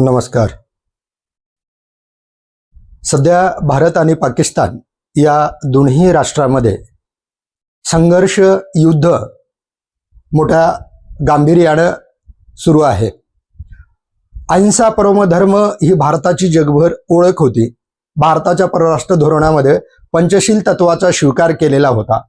नमस्कार. सध्या भारत आणि पाकिस्तान या दोन्ही राष्ट्रामध्ये संघर्ष युद्ध मोठ्या गांभीर्यानं सुरू आहे. अहिंसा परमधर्म ही भारताची जगभर ओळख होती. भारताच्या परराष्ट्र धोरणामध्ये पंचशील तत्वाचा स्वीकार केलेला होता.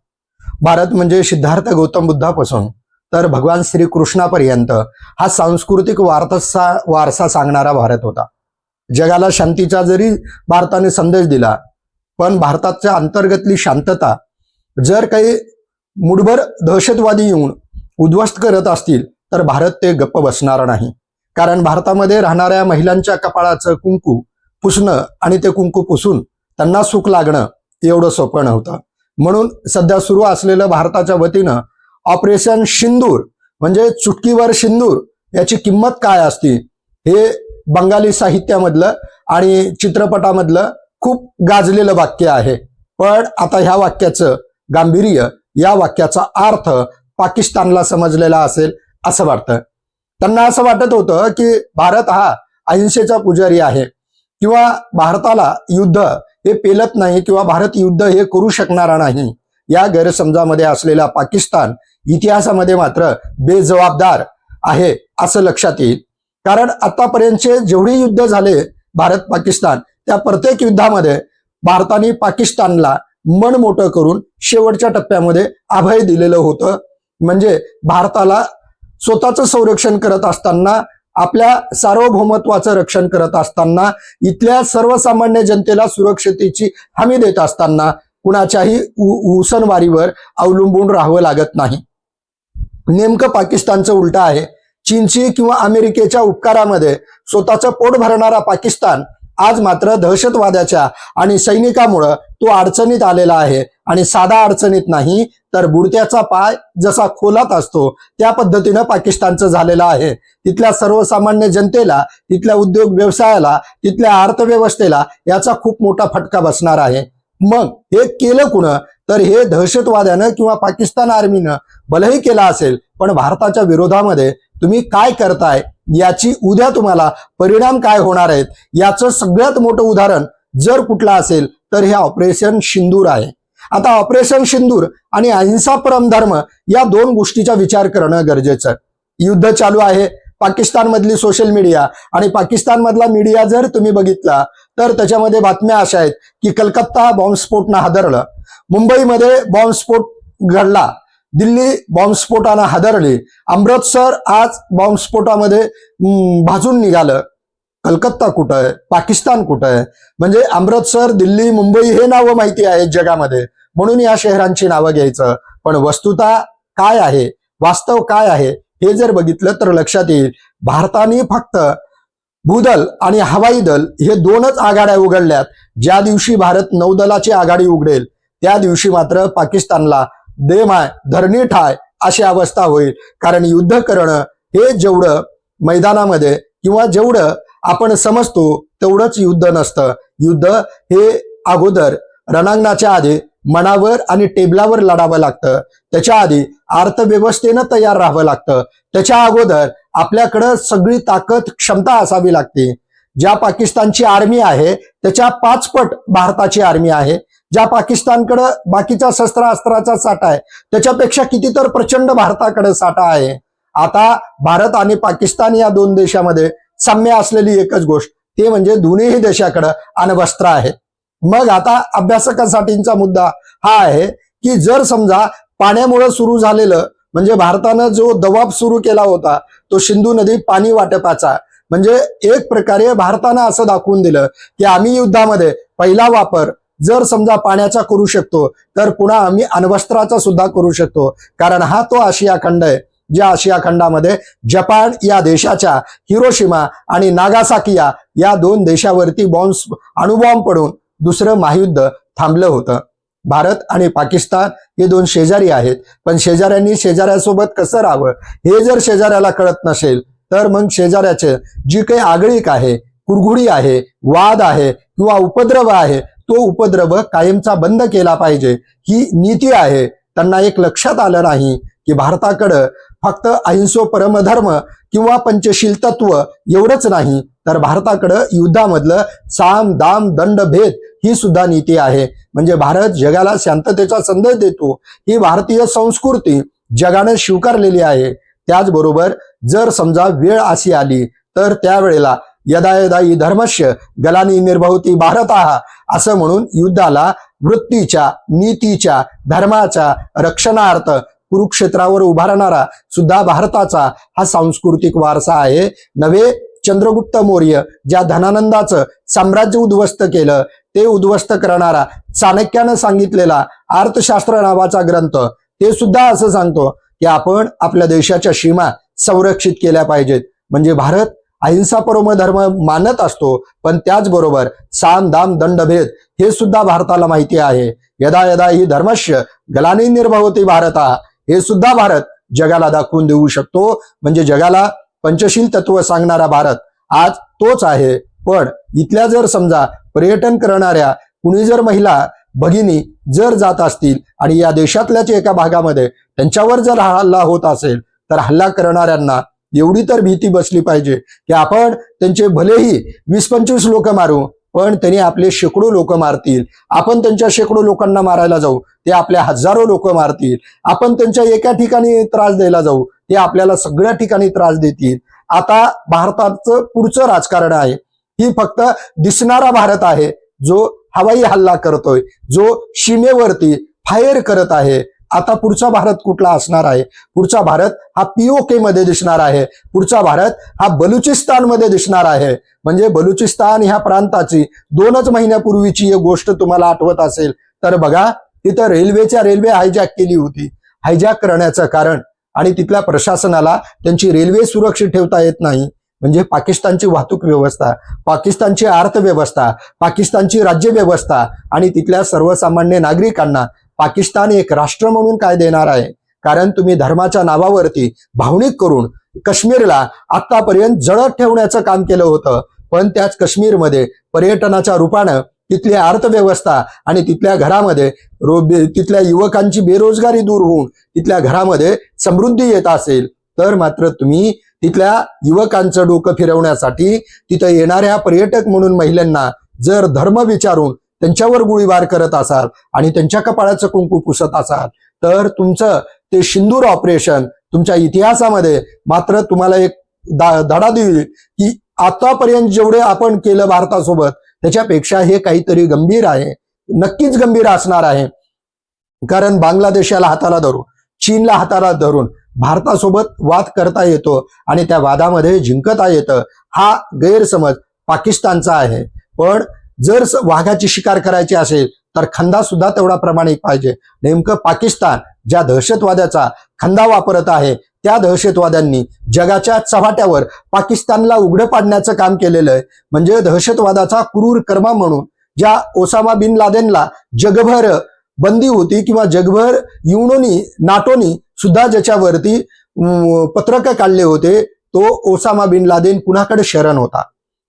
भारत म्हणजे सिद्धार्थ गौतम बुद्धापासून तर भगवान श्रीकृष्णापर्यंत हा सांस्कृतिक वारसा वारसा सांगणारा भारत होता. जगाला शांतीचा जरी भारताने संदेश दिला पण भारताच्या अंतर्गतली शांतता जर काही मुठभर दहशतवादी येऊन उद्ध्वस्त करत असतील तर भारत ते गप्प बसणार नाही. कारण भारतामध्ये राहणाऱ्या महिलांच्या कपाळाचं कुंकू पुसणं आणि ते कुंकू पुसून त्यांना सुख लागणं एवढं सोपं नव्हतं. म्हणून सध्या सुरू असलेलं भारताच्या वतीनं ऑपरेशन सिंदूर म्हणजे चुटकीवर सिंदूर याची किंमत काय असते? हे बंगाली साहित्यामधलं आणि चित्रपटामधलं खूप गाजलेलं वाक्य आहे. पण आता ह्या वाक्याचं गांभीर्य या वाक्याचा अर्थ पाकिस्तानला समजलेला असेल असं वाटतं. त्यांना असं वाटत होतं की भारत हा अहिंसेचा पुजारी आहे किंवा भारताला युद्ध हे पेलत नाही किंवा भारत युद्ध हे करू शकणारा नाही. या गैरसमजामध्ये असलेला पाकिस्तान इतिहासामध्ये मात्र बेजबाबदार आहे असं लक्षात येईल. कारण आतापर्यंतचे जेवढे युद्ध झाले भारत पाकिस्तान त्या प्रत्येक युद्धामध्ये भारताने पाकिस्तानला मन मोठं करून शेवटच्या टप्प्यामध्ये अभय दिलेलं होतं. म्हणजे भारताला स्वतःचं संरक्षण करत असताना आपल्या सार्वभौमत्वाचं रक्षण करत असताना इथल्या सर्वसामान्य जनतेला सुरक्षतेची हमी देत असताना कुणाच्याही हुसनवारीवर उसनवारीवर अवलंबून राहावं लागत नाही. नेमकं पाकिस्तानचं उलट आहे. चीनची किंवा अमेरिकेच्या उपकारामध्ये स्वतःचं पोट भरणारा पाकिस्तान आज मात्र दहशतवाद्याच्या आणि सैनिकामुळं तो अडचणीत आलेला आहे. आणि साधा अडचणीत नाही तर बुडत्याचा पाय जसा खोलात असतो त्या पद्धतीनं पाकिस्तानचं झालेलं आहे. तिथल्या सर्वसामान्य जनतेला तिथल्या उद्योग व्यवसायाला तिथल्या अर्थव्यवस्थेला याचा खूप मोठा फटका बसणार आहे. मग हे केलं कुणं? तर हे दहशतवाद्यानं किंवा पाकिस्तान आर्मीनं भलही केलं असेल पण भारताच्या विरोधामध्ये तुम्ही काय करताय? याची उद्या तुम्हाला परिणाम काय होणार आहेत? याचं सगळ्यात मोठं उदाहरण जर कुठलं असेल तर हे ऑपरेशन सिंदूर आहे. आता ऑपरेशन सिंदूर आणि अहिंसा परमधर्म या दोन गोष्टीचा विचार करणं गरजेचं युद्ध चालू आहे पाकिस्तानमधली सोशल मीडिया आणि पाकिस्तानमधला मीडिया जर तुम्ही बघितला तर त्याच्यामध्ये बातम्या अशा आहेत की कलकत्ता बॉम्बस्फोटनं हादरलं. मुंबईमध्ये बॉम्बस्फोट घडला. दिल्ली बॉम्बस्फोटानं हादरली. अमृतसर आज बॉम्बस्फोटामध्ये भाजून निघालं. कलकत्ता कुठं आहे? पाकिस्तान कुठं आहे? म्हणजे अमृतसर दिल्ली मुंबई हे नावं माहिती आहेत जगामध्ये. म्हणून या शहरांची नावं घ्यायचं. पण वस्तुता काय आहे? वास्तव काय आहे? हे जर बघितलं तर लक्षात येईल. भारताने फक्त भूदल आणि हवाई दल हे दोनच आघाड्या उघडल्यात. ज्या दिवशी भारत नौदलाची आघाडी उघडेल त्या दिवशी मात्र पाकिस्तानला देमाय धरणी ठाय अशी अवस्था होईल. कारण युद्ध करणं हे जेवढं मैदानामध्ये किंवा जेवढं आपण समजतो तेवढंच युद्ध नसतं. युद्ध हे अगोदर रणांगणाच्या आधी मनावर आणि टेबलावर लढावं लागतं. त्याच्या आधी अर्थव्यवस्थेनं तयार राहावं लागतं. त्याच्या अगोदर आपल्याकडं सगळी ताकद क्षमता असावी लागते. ज्या पाकिस्तानची आर्मी आहे त्याच्या पाचपट भारताची आर्मी आहे ज्या पाकिस्तानकडं बाकीचा शस्त्रास्त्राचा साठा आहे त्याच्यापेक्षा किती तर प्रचंड भारताकडे साठा आहे. आता भारत आणि पाकिस्तान या दोन देशामध्ये साम्य असलेली एकच गोष्ट ते म्हणजे दोन्हीही देशाकडं अण्वस्त्र आहेत मग आता अभ्यासकासाठीचा मुद्दा हा आहे की जर समजा पाण्यामुळे सुरू झालेलं म्हणजे भारतानं जो दबाव सुरू केला होता तो सिंधू नदी पाणी वाटपाचा म्हणजे एक प्रकारे भारतानं असं दाखवून दिलं की आम्ही युद्धामध्ये पहिला वापर जर समजा पाण्याचा करू शकतो तर पुन्हा आम्ही अण्वस्त्राचा सुद्धा करू शकतो. कारण हा तो आशिया खंड आहे ज्या आशिया खंडामध्ये जपान या देशाच्या हिरोशिमा आणि नागासाकिया या दोन देशावरती बॉम्ब अणुबॉम्ब पडून दुसरं महायुद्ध थांबलं होतं. भारत आणि पाकिस्तान हे दोन शेजारी आहेत. पण शेजाऱ्यांनी शेजाऱ्यासोबत कसं राहावं हे जर शेजाऱ्याला कळत नसेल तर मग शेजाऱ्याचे जी काही आगळीक आहे कुरघुडी आहे वाद आहे किंवा उपद्रव आहे तो उपद्रव कायमचा बंद केला पाहिजे ही नीती आहे. त्यांना एक लक्षात आलं नाही की भारताकडं फक्त अहिंसो परमधर्म किंवा पंचशील तत्व एवढंच नाही तर भारताकडं युद्धामधलं साम दाम दंड भेद ही सुद्धा नीती आहे. म्हणजे भारत जगाला शांततेचा संदेश देतो. ही भारतीय संस्कृती जगाने स्वीकारलेली आहे. त्याचबरोबर जर समजा वेळ अशी आली तर त्यावेळेला यदा यदा ही धर्मस्य गलानी निर्भवती भारत असं म्हणून युद्धाला वृत्तीच्या नीतीच्या धर्माच्या रक्षणार्थ कुरुक्षेत्रावर उभारणारा सुद्धा भारताचा हा सांस्कृतिक वारसा आहे. नवे चंद्रगुप्त मौर्य ज्या धनानंदाचं साम्राज्य उद्ध्वस्त केलं ते उद्ध्वस्त करणारा चाणक्यानं सांगितलेला अर्थशास्त्र नावाचा ग्रंथ ते सुद्धा असं सांगतो की आपण आपल्या देशाच्या सीमा संरक्षित केल्या पाहिजेत. म्हणजे भारत अहिंसा परम धर्म मानत असतो पण त्याचबरोबर साम दाम दंडभेद हे सुद्धा भारताला माहिती आहे. यदा यदा ही धर्मश्य गलानी निर्भवती भारता हे सुद्धा भारत जगाला दाखवून देऊ शकतो. म्हणजे जगाला पंचशील तत्व सांगणारा भारत आज तोच आहे. पण इथल्या जर समजा पर्यटन करणाऱ्या कुणी जर महिला भगिनी जर जात असतील आणि या देशातल्याच एका भागामध्ये त्यांच्यावर जर हल्ला होत असेल तर हल्ला करणाऱ्यांना एवढी तर भीती बसली पाहिजे की आपण त्यांचे भलेही वीस पंचवीस लोक मारू पण त्यांनी आपले शेकडो लोक मारतील. आपण त्यांच्या शेकडो लोकांना मारायला जाऊ ते आपल्या हजारो लोक मारतील. आपण त्यांच्या एका ठिकाणी त्रास द्यायला जाऊ ते आपल्याला सगळ्या ठिकाणी त्रास देतील. आता भारताचं पुढचं राजकारण आहे. ही फक्त दिसणारा भारत आहे जो हवाई हल्ला करतोय जो सीमेवरती फायर करत आहे. आता पुढचा भारत कुठला असणार आहे? पुढचा भारत हा पीओके मध्ये दिसणार आहे. पुढचा भारत हा बलुचिस्तानमध्ये दिसणार आहे. म्हणजे बलुचिस्तान ह्या प्रांताची दोनच महिन्यापूर्वीची एक गोष्ट तुम्हाला आठवत असेल तर बघा तिथं रेल्वेच्या रेल्वे हायजॅक केली होती. हायजॅक करण्याचं कारण आणि तिथल्या प्रशासनाला त्यांची रेल्वे सुरक्षित ठेवता येत नाही. म्हणजे पाकिस्तानची वाहतूक व्यवस्था पाकिस्तानची अर्थव्यवस्था पाकिस्तानची राज्य व्यवस्था आणि तिथल्या सर्वसामान्य नागरिकांना पाकिस्तान एक राष्ट्र म्हणून काय देणार आहे? कारण तुम्ही धर्माच्या नावावरती भावनिक करून काश्मीरला आतापर्यंत जळत ठेवण्याचं काम केलं होतं. पण त्याच काश्मीरमध्ये पर्यटनाच्या रूपानं तिथली अर्थव्यवस्था आणि तिथल्या घरामध्ये रो तिथल्या युवकांची बेरोजगारी दूर होऊन तिथल्या घरामध्ये समृद्धी येत असेल तर मात्र तुम्ही तिथल्या युवकांचं डोकं फिरवण्यासाठी तिथं येणाऱ्या पर्यटक म्हणून महिलांना जर धर्म विचारून त्यांच्यावर गोळीबार करत असाल आणि त्यांच्या कपाळाचं कुंकू पुसत असाल तर तुमचं ते सिंदूर ऑपरेशन तुमच्या इतिहासामध्ये मात्र तुम्हाला एक दा- धडा देईल की आतापर्यंत जेवढे आपण केलं भारतासोबत त्याच्यापेक्षा हे काहीतरी गंभीर आहे. नक्कीच गंभीर असणार आहे. कारण बांगलादेशाला हाताला धरून चीनला हाताला धरून भारतासोबत वाद करता येतो आणि त्या वादामध्ये जिंकता येतं हा गैरसमज पाकिस्तानचा आहे. पण जर वाघाची शिकार करायची असेल तर खंदा सुद्धा तेवढा प्रमाणित पाहिजे. नेमकं पाकिस्तान ज्या दहशतवाद्याचा खंदा वापरत आहे त्या दहशतवाद्यांनी जगाच्या चव्हाट्यावर पाकिस्तानला उघडं पाडण्याचं काम केलेलं आहे. म्हणजे दहशतवादाचा क्रूर कर्मा म्हणून ज्या ओसामा बिन लादेनला जगभर बंदी होती किंवा जगभर युनोनी नाटोनी सुद्धा ज्याच्यावरती पत्रक काढले होते तो ओसामा बिन लादेन कुणाकडे शरण होता?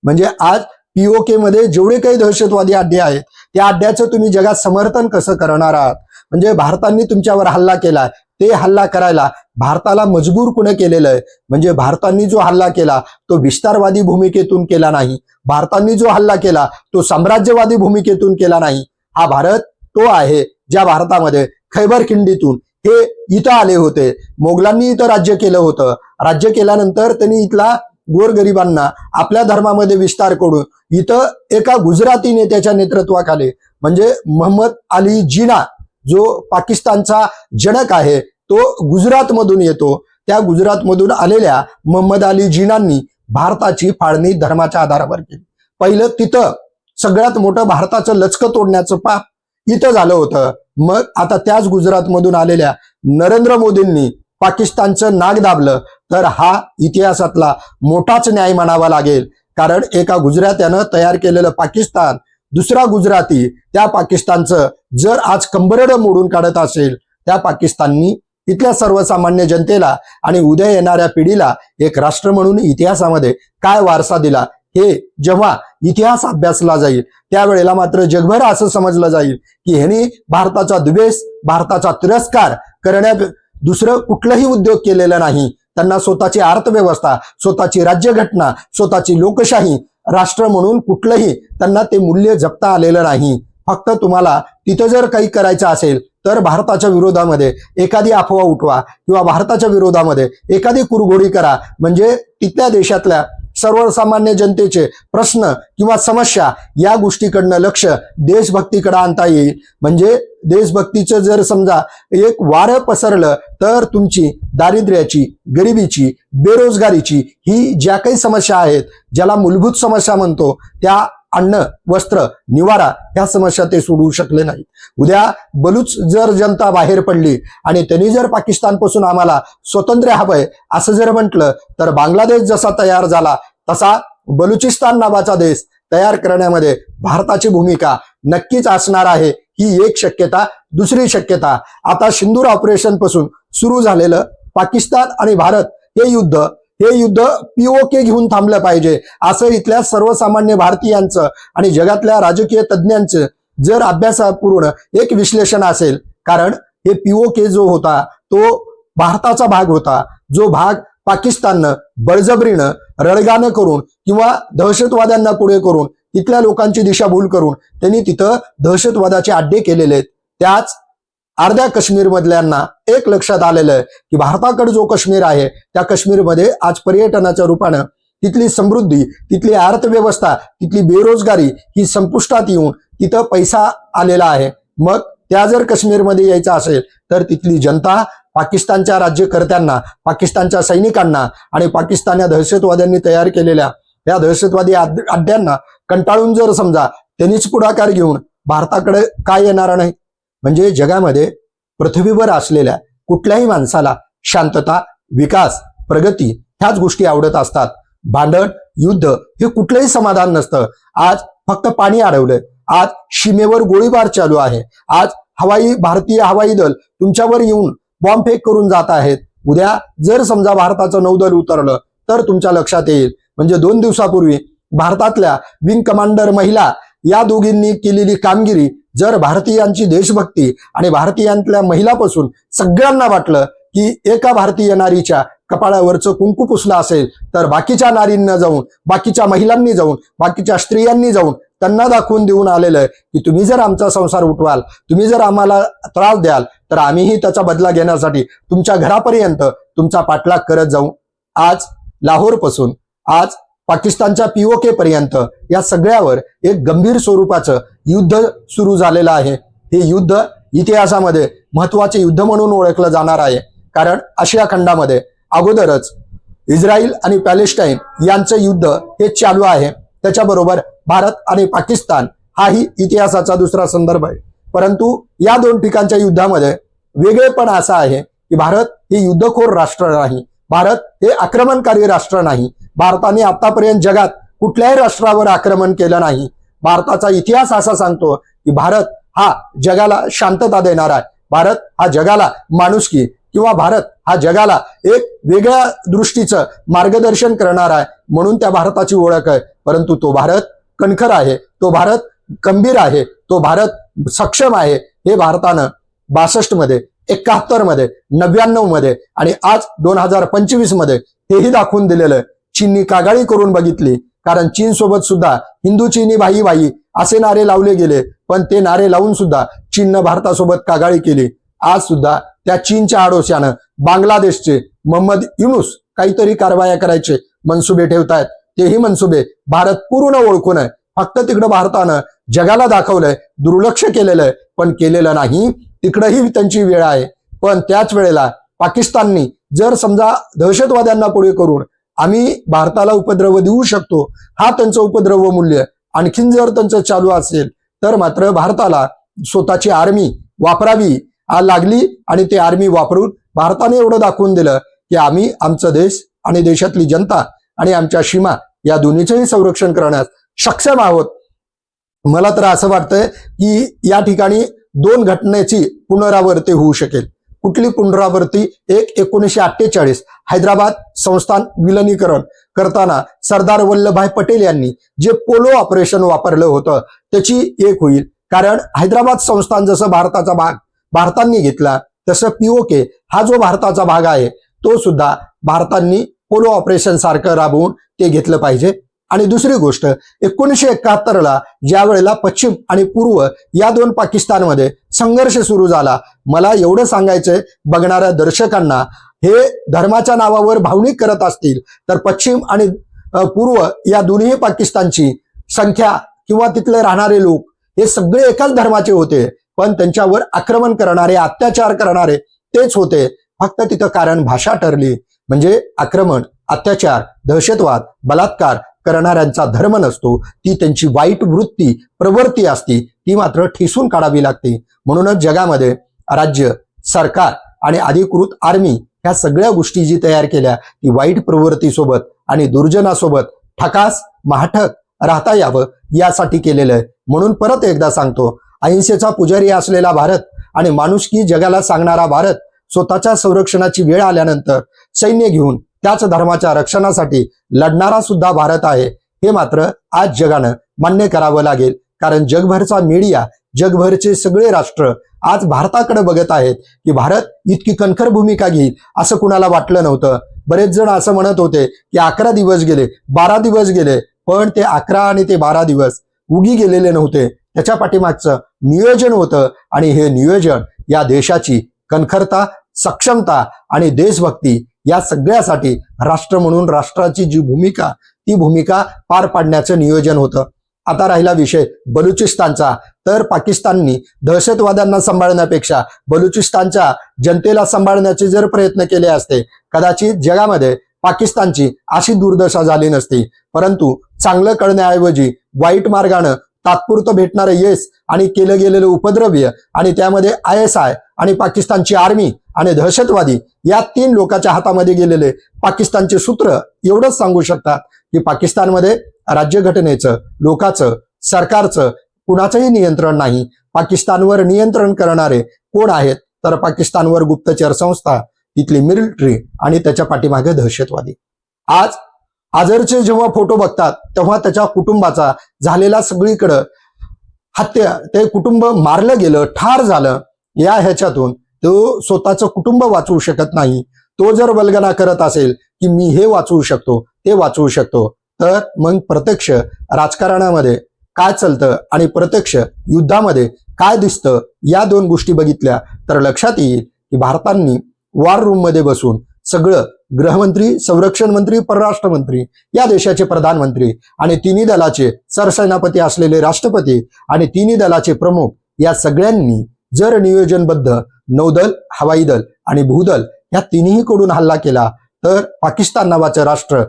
म्हणजे आज पीओके मध्ये जेवढे काही दहशतवादी अड्डे आहेत त्या अड्ड्याचं तुम्ही जगात समर्थन कसं करणार आहात? म्हणजे भारतांनी तुमच्यावर हल्ला केला ते हल्ला करायला भारताला मजबूर कुणी केलेलं आहे? म्हणजे भारतांनी जो हल्ला केला तो विस्तारवादी भूमिकेतून केला नाही. भारतांनी जो हल्ला केला तो साम्राज्यवादी भूमिकेतून केला नाही. हा भारत तो आहे ज्या भारतामध्ये खैबर खिंडीतून हे इथं आले होते. मोगलांनी इथं राज्य केलं होतं. राज्य केल्यानंतर त्यांनी इथला गोरगरिबांना आपल्या धर्मामध्ये विस्तार करून इथं एका गुजराती नेत्याच्या नेतृत्वाखाली म्हणजे मोहम्मद अली जिना जो पाकिस्तानचा जनक आहे तो गुजरातमधून येतो. त्या गुजरातमधून आलेल्या मोहम्मद अली जिनांनी भारताची फाळणी धर्माच्या आधारावर केली. पहिलं तिथं सगळ्यात मोठं भारताचं लचकं तोडण्याचं पाप इथं झालं होतं. मग आता त्याच गुजरातमधून आलेल्या नरेंद्र मोदींनी पाकिस्तानचं नाग दाबलं. तर हा इतिहासातला मोठाच न्याय म्हणावा लागेल. कारण एका गुजरात्यानं तयार केलेलं पाकिस्तान दुसरा गुजराती त्या पाकिस्तानचं जर आज कंबरड मोडून काढत असेल त्या पाकिस्ताननी तिथल्या सर्वसामान्य जनतेला आणि उद्या येणाऱ्या पिढीला एक राष्ट्र म्हणून इतिहासामध्ये काय वारसा दिला हे जेव्हा इतिहास अभ्यासला जाईल त्यावेळेला मात्र जगभर असं समजलं जाईल की ह्यांनी भारताचा द्वेष भारताचा तिरस्कार करण्या दुसरं कुठलंही उद्योग केलेलं नाही. त्यांना स्वतःची अर्थव्यवस्था स्वतःची राज्यघटना स्वतःची लोकशाही राष्ट्र म्हणून कुठलंही त्यांना ते मूल्य जपता आलेलं नाही. फक्त तुम्हाला तिथं जर काही करायचं असेल तर भारताच्या विरोधामध्ये एखादी अफवा उठवा किंवा भारताच्या विरोधामध्ये एखादी कुरघोडी करा. म्हणजे तिथल्या देशातल्या सर्वसामान्य जनतेचे प्रश्न किंवा समस्या या गोष्टीकडनं लक्ष देशभक्तीकडे आणता येईल. म्हणजे देशभक्तीचं जर समजा एक वारं पसरलं तर तुमची दारिद्र्याची गरिबीची बेरोजगारीची ही ज्या काही समस्या आहेत ज्याला मूलभूत समस्या म्हणतो त्या अन्न वस्त्र निवारा ह्या समस्या ते सोडवू शकले नाहीत. उद्या बलूच जर जनता बाहेर पडली आणि त्यांनी जर पाकिस्तानपासून आम्हाला स्वतंत्र हवंय असं जर म्हटलं तर बांगलादेश जसा तयार झाला तसा बलुचिस्तान नावाचा देश तयार करण्यामध्ये भारताची भूमिका नक्कीच असणार आहे ही एक शक्यता. दुसरी शक्यता आता सिंदूर ऑपरेशनपासून सुरू झालेलं पाकिस्तान आणि भारत हे युद्ध हे युद्ध पीओके घेऊन थांबलं पाहिजे. असं इथल्या सर्वसामान्य भारतीयांचं आणि जगातल्या राजकीय तज्ज्ञांचं जर अभ्यासापूर्ण एक विश्लेषण असेल कारण हे पीओके जो होता तो भारताचा भाग होता. जो भाग पाकिस्ताननं बळजबरीनं रडगाणं करून किंवा दहशतवाद्यांना पुढे करून तिथल्या लोकांची दिशाभूल करून त्यांनी तिथं दहशतवादाचे अड्डे केलेले आहेत. त्याच अर्ध्या काश्मीर मधल्यांना एक लक्षात आलेलं आहे की भारताकडे जो काश्मीर आहे त्या काश्मीरमध्ये आज पर्यटनाच्या रूपानं तिथली समृद्धी तिथली अर्थव्यवस्था तिथली बेरोजगारी ही संपुष्टात येऊन तिथं पैसा आलेला आहे. मग त्या जर काश्मीरमध्ये यायचं असेल तर तिथली जनता पाकिस्तानच्या राज्यकर्त्यांना पाकिस्तानच्या सैनिकांना आणि पाकिस्तान या दहशतवाद्यांनी तयार केलेल्या या दहशतवादी अड्ड्यांना कंटाळून जर समजा त्यांनीच पुढाकार घेऊन भारताकडे काय येणार नाही? म्हणजे जगामध्ये पृथ्वीवर असलेल्या कुठल्याही माणसाला शांतता विकास प्रगती ह्याच गोष्टी आवडत असतात. भांडण युद्ध हे कुठलंही समाधान नसतं. आज फक्त पाणी अडवलंय आज सीमेवर गोळीबार चालू आहे. आज हवाई भारतीय हवाई दल तुमच्यावर येऊन बॉम्बफेक करून जात आहेत. उद्या जर समजा भारताचं नौदल उतरलं तर तुमच्या लक्षात येईल. म्हणजे दोन दिवसापूर्वी भारतातल्या विंग कमांडर महिला या दोघींनी केलेली कामगिरी जर भारतीयांची देशभक्ती आणि भारतीयांतल्या महिलापासून सगळ्यांना वाटलं की एका भारतीय नारीच्या कपाळावरचं कुंकू पुसलं असेल तर बाकीच्या नारींना जाऊन बाकीच्या महिलांनी जाऊन बाकीच्या स्त्रियांनी जाऊन त्यांना दाखवून देऊन आलेलं आहे की तुम्ही जर आमचा संसार उठवाल तुम्ही जर आम्हाला त्रास द्याल तर आम्हीही त्याचा बदला घेण्यासाठी तुमच्या घरापर्यंत तुमचा पाठलाग करत जाऊ. आज लाहोरपासून आज पाकिस्तानच्या पीओके पर्यंत या सगळ्यावर एक गंभीर स्वरूपाचं युद्ध सुरू झालेलं आहे. हे युद्ध इतिहासामध्ये महत्त्वाचे युद्ध म्हणून ओळखलं जाणार आहे. कारण आशिया खंडामध्ये अगोदरच इस्रायल आणि पॅलेस्टाईन यांचं युद्ध हे चालू आहे. त्याच्याबरोबर भारत आणि पाकिस्तान हाही इतिहासाचा दुसरा संदर्भ आहे. परंतु या दोन ठिकाणच्या युद्धामध्ये वेगळेपण असं आहे की भारत हे युद्धखोर राष्ट्र नाही. भारत हे आक्रमणकारी राष्ट्र नाही. भारताने आतापर्यंत जगात कुठल्याही राष्ट्रावर आक्रमण केलं नाही. भारताचा इतिहास असा सांगतो की भारत हा जगाला शांतता देणारा आहे. भारत हा जगाला माणुसकी किंवा भारत हा जगाला एक वेगळ्या दृष्टीचं मार्गदर्शन करणार आहे म्हणून त्या भारताची ओळख आहे. परंतु तो भारत कणखर आहे तो भारत गंभीर आहे तो भारत सक्षम आहे हे भारतानं बासष्टमध्ये एकाहत्तरमध्ये नव्याण्णवमध्ये आणि आज दोन हजार पंचवीसमध्ये हेही दाखवून दिलेलं आहे. चीननी कागाळी करून बघितली. कारण चीन सोबत सुद्धा हिंदू चीनी भाई भाई असे नारे लावले गेले. पण ते नारे लावून सुद्धा चीननं भारतासोबत कागाळी केली. आज सुद्धा त्या चीनच्या आडोश्यानं बांगलादेशचे मोहम्मद युनुस काहीतरी कारवाया करायचे मनसुबे ठेवतायत. तेही मनसुबे भारत पूर्ण ओळखून फक्त तिकडं भारतानं जगाला दाखवलंय दुर्लक्ष केलेलं आहे पण केलेलं नाही. तिकडंही त्यांची वेळ आहे. पण त्याच वेळेला पाकिस्ताननी जर समजा दहशतवाद्यांना पुढे करून आम्ही भारताला उपद्रव देऊ शकतो हा त्यांचं उपद्रव मूल्य आणखीन जर त्यांचं चालू असेल तर मात्र भारताला स्वतःची आर्मी वापरावी आ लागली आणि ते आर्मी वापरून भारताने एवढं दाखवून दिलं की आम्ही आमचा देश आणि देशातली जनता आणि आमच्या सीमा या दोन्हीचंही संरक्षण करण्यास सक्षम आहोत. मला तर असं वाटतंय की या ठिकाणी दोन घटनेची पुनरावृत्ती होऊ शकेल. कुठली पुनरावृत्ती एक एकोणीसशे अठ्ठेचाळीस हैदराबाद संस्थान विलनीकरण करताना सरदार वल्लभभाई पटेल यांनी जे पोलो ऑपरेशन वापरलं होतं त्याची एक होईल. कारण हैदराबाद संस्थान जसं भारताचा भाग भारतांनी घेतला तसं पीओके हा जो भारताचा भाग आहे तो सुद्धा भारतांनी पोलो ऑपरेशन सारखं राबवून ते घेतलं पाहिजे. आणि दुसरी गोष्ट एकोणीसशे एकाहत्तरला ज्या वेळेला पश्चिम आणि पूर्व या दोन पाकिस्तानमध्ये संघर्ष सुरू झाला मला एवढं सांगायचंय बघणाऱ्या दर्शकांना हे धर्माच्या नावावर भावनिक करत असतील तर पश्चिम आणि पूर्व या दोन्ही पाकिस्तानची संख्या किंवा तिथले राहणारे लोक हे सगळे एकाच धर्माचे होते पण त्यांच्यावर आक्रमण करणारे अत्याचार करणारे तेच होते. फक्त तिथं कारण भाषा ठरली म्हणजे आक्रमण अत्याचार दहशतवाद बलात्कार करणाऱ्यांचा धर्म नसतो ती त्यांची वाईट वृत्ती प्रवृत्ती असती ती मात्र ठेसून काढावी लागते. म्हणूनच जगामध्ये राज्य सरकार आणि अधिकृत आर्मी ह्या सगळ्या गोष्टी जी तयार केल्या ती वाईट प्रवृत्तीसोबत आणि दुर्जनासोबत ठकास महाठक राहता यावं यासाठी केलेलं आहे. म्हणून परत एकदा सांगतो अहिंसेचा पुजारी असलेला भारत आणि माणुसकी जगाला सांगणारा भारत स्वतःच्या संरक्षणाची वेळ आल्यानंतर सैन्य घेऊन त्याच धर्माच्या रक्षणासाठी लढणारा सुद्धा भारत आहे. हे मात्र आज जगानं मान्य करावं लागेल. कारण जगभरचा मीडिया जगभरचे सगळे राष्ट्र आज भारताकडे बघत आहेत की भारत इतकी कणखर भूमिका घेईल असं कुणाला वाटलं नव्हतं. बरेच जण असं म्हणत होते की अकरा दिवस गेले बारा दिवस गेले पण ते अकरा आणि ते बारा दिवस उगी गेलेले नव्हते. त्याच्या पाठीमागचं नियोजन होतं आणि हे नियोजन या देशाची कणखरता सक्षमता आणि देशभक्ती या सगळ्यासाठी राष्ट्र म्हणून राष्ट्राची जी भूमिका ती भूमिका पार पाडण्याचं नियोजन होतं. आता राहिला विषय बलुचिस्तानचा. तर पाकिस्ताननी दहशतवाद्यांना सांभाळण्यापेक्षा बलुचिस्तानच्या जनतेला सांभाळण्याचे जर प्रयत्न केले असते कदाचित जगामध्ये पाकिस्तानची अशी दुर्दशा झाली नसती. परंतु चांगलं कळण्याऐवजी वाईट मार्गानं तात्पुरतं भेटणारं यश आणि केलं गेलेलं उपद्रव्य आणि त्यामध्ये आय एस आय आणि पाकिस्तानची आर्मी आणि दहशतवादी या तीन लोकांच्या हातामध्ये गेलेले पाकिस्तानचे सूत्र एवढंच सांगू शकतात की पाकिस्तानमध्ये राज्यघटनेचं लोकांचं सरकारचं कुणाचंही नियंत्रण नाही. पाकिस्तानवर नियंत्रण करणारे कोण आहेत? तर पाकिस्तानवर गुप्तचर संस्था तिथली मिलिटरी आणि त्याच्या पाठीमागे दहशतवादी. आज आजरचे जेव्हा फोटो बघतात तेव्हा त्याच्या कुटुंबाचा झालेला सगळीकडं हत्या ते कुटुंब मारलं गेलं ठार झालं. या ह्याच्यातून तो स्वतःचं कुटुंब वाचवू शकत नाही. तो जर वल्गना करत असेल की मी हे वाचवू शकतो ते वाचवू शकतो तर मग प्रत्यक्ष राजकारणामध्ये काय चालतं आणि प्रत्यक्ष युद्धामध्ये काय दिसतं या दोन गोष्टी बघितल्या तर लक्षात येईल की भारतांनी वॉर रूममध्ये बसून सगळं गृहमंत्री संरक्षण मंत्री परराष्ट्र मंत्री या देशाचे प्रधानमंत्री आणि तिन्ही दलाचे सरसेनापती असलेले राष्ट्रपती आणि तिन्ही दलाचे प्रमुख या सगळ्यांनी जर नियोजनबद्ध नौदल हवाई दल आणि भूदल या तिन्ही कडून हल्ला केला. तर पाकिस्तान नावाचं राष्ट्र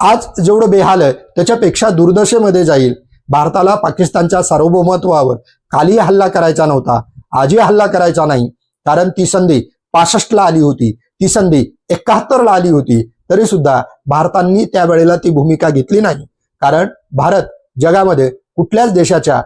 आज जेवढं बेहाल आहे त्याच्यापेक्षा दुर्दशेमध्ये जाईल. भारताला पाकिस्तानच्या सार्वभौमत्वावर काली हल्ला करायचा नव्हता. आजही हल्ला करायचा नाही. कारण ती संधी पासष्टला आली होती. ती संधी एकाहत्तरला आली होती. तरी सुद्धा भारतांनी त्यावेळेला ती भूमिका घेतली नाही. कारण भारत जगामध्ये कुठल्याच देशाच्या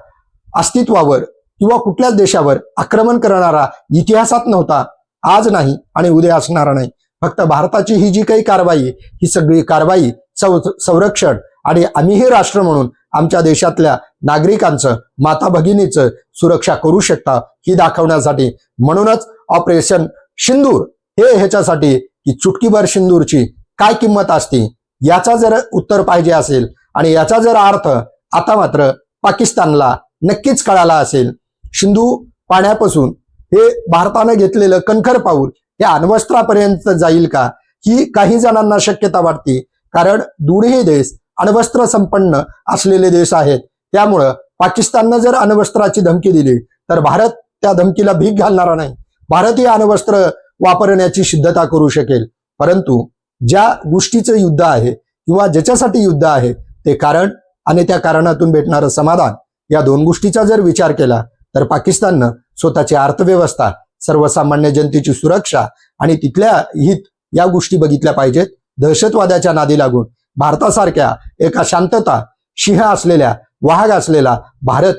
अस्तित्वावर किंवा कुठल्याच देशावर आक्रमण करणारा इतिहासात नव्हता आज नाही आणि उद्या असणारा नाही. फक्त भारताची ही जी काही कारवाई ही सगळी कारवाई संरक्षण आणि आम्हीही राष्ट्र म्हणून आमच्या देशातल्या नागरिकांचं माता भगिनीचं सुरक्षा करू शकता ही दाखवण्यासाठी म्हणूनच ऑपरेशन सिंदूर हे ह्याच्यासाठी की चुटकीभर सिंदूरची काय किंमत असते याचा जर उत्तर पाहिजे असेल आणि याचा जर अर्थ आता मात्र पाकिस्तानला नक्कीच कळाला असेल सिंधू पाण्यापासून हे भारतानं घेतलेलं कणखर पाऊल हे अण्वस्त्रापर्यंत जाईल का? ही काही जणांना शक्यता वाटते. कारण दोन्ही देश अण्वस्त्र संपन्न असलेले देश आहेत. त्यामुळं पाकिस्ताननं जर अण्वस्त्राची धमकी दिली तर भारत त्या धमकीला भीक घालणारा नाही. भारत हे अण्वस्त्र वापरण्याची सिद्धता करू शकेल. परंतु ज्या गोष्टीचं युद्ध आहे किंवा ज्याच्यासाठी युद्ध आहे ते कारण आणि त्या कारणातून भेटणारं समाधान या दोन गोष्टीचा जर विचार केला तर पाकिस्ताननं स्वतःची अर्थव्यवस्था सर्वसामान्य जनतेची सुरक्षा आणि तिथल्या हित या गोष्टी बघितल्या पाहिजेत. दहशतवादाच्या नादी लागून भारतासारख्या एका शांतता शिह असलेल्या वाघ असलेला भारत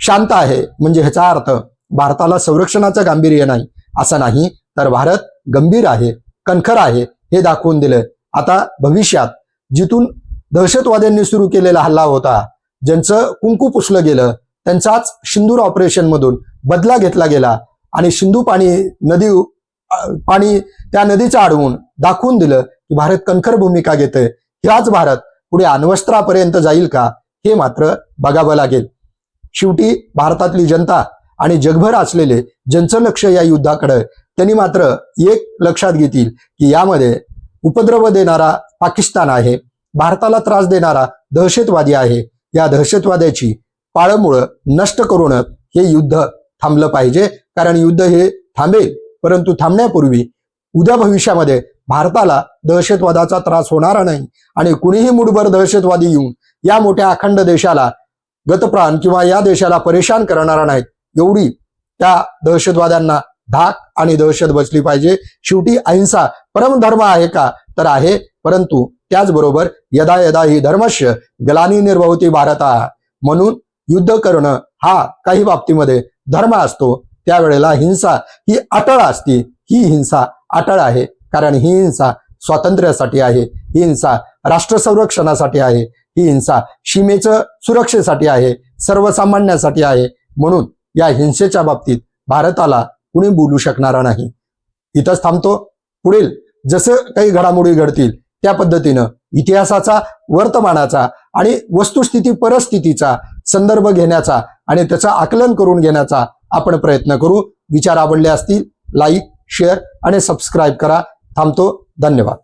शांत आहे म्हणजे ह्याचा अर्थ भारताला संरक्षणाचं गांभीर्य नाही असं नाही तर भारत गंभीर आहे कणखर आहे हे दाखवून दिलं आता भविष्यात जिथून दहशतवाद्यांनी सुरू केलेला हल्ला होता ज्यांचं कुंकू पुसलं गेलं त्यांचाच सिंदूर ऑपरेशन मधून बदला घेतला गेला आणि सिंधू पाणी नदी पाणी त्या नदीचं अडवून दाखवून दिलं की भारत कणखर भूमिका घेतोय. हाच भारत पुढे अण्वस्त्रापर्यंत जाईल का? हे मात्र बघावं लागेल. शेवटी भारतातली जनता आणि जगभर असलेले ज्यांचं लक्ष या युद्धाकडे त्यांनी मात्र एक लक्षात घेतील की यामध्ये उपद्रव देणारा पाकिस्तान आहे. भारताला त्रास देणारा दहशतवादी आहे. या दहशतवाद्याची पाळमुळं नष्ट करून हे युद्ध थांबलं पाहिजे. कारण युद्ध हे थांबेल परंतु थांबण्यापूर्वी उद्या भविष्यामध्ये भारताला दहशतवादाचा त्रास होणार नाही आणि कुणीही मुठभर दहशतवादी येऊन या मोठ्या अखंड देशाला गतप्राण किंवा या देशाला परेशान करणारा नाहीत. एवढी त्या दहशतवाद्यांना धाक आणि दहशत बसली पाहिजे. शेवटी अहिंसा परमधर्म आहे का? तर आहे. परंतु त्याचबरोबर यदा यदा ही धर्मश गलानी निर्भवती भारता. म्हणून युद्ध करणं हा काही बाबतीमध्ये धर्म असतो. त्यावेळेला हिंसा ही अटळ असते. ही हिंसा अटळ आहे. कारण ही हिंसा स्वातंत्र्यासाठी आहे. ही हिंसा राष्ट्र संरक्षणासाठी आहे. ही हिंसा सीमेचं सुरक्षेसाठी आहे. सर्वसामान्यासाठी आहे. म्हणून या हिंसेच्या बाबतीत भारताला कुणी बोलू शकणारा नाही. इथंच थांबतो. पुढील जसं काही घडामोडी घडतील त्या पद्धतीनं इतिहासाचा वर्तमानाचा आणि वस्तुस्थिती परिस्थितीचा संदर्भ घेण्याचा आणि त्याचं आकलन करून घेण्याचा आपण प्रयत्न करू. विचार आवडले असतील लाईक शेअर आणि सबस्क्राईब करा. थांबतो. धन्यवाद.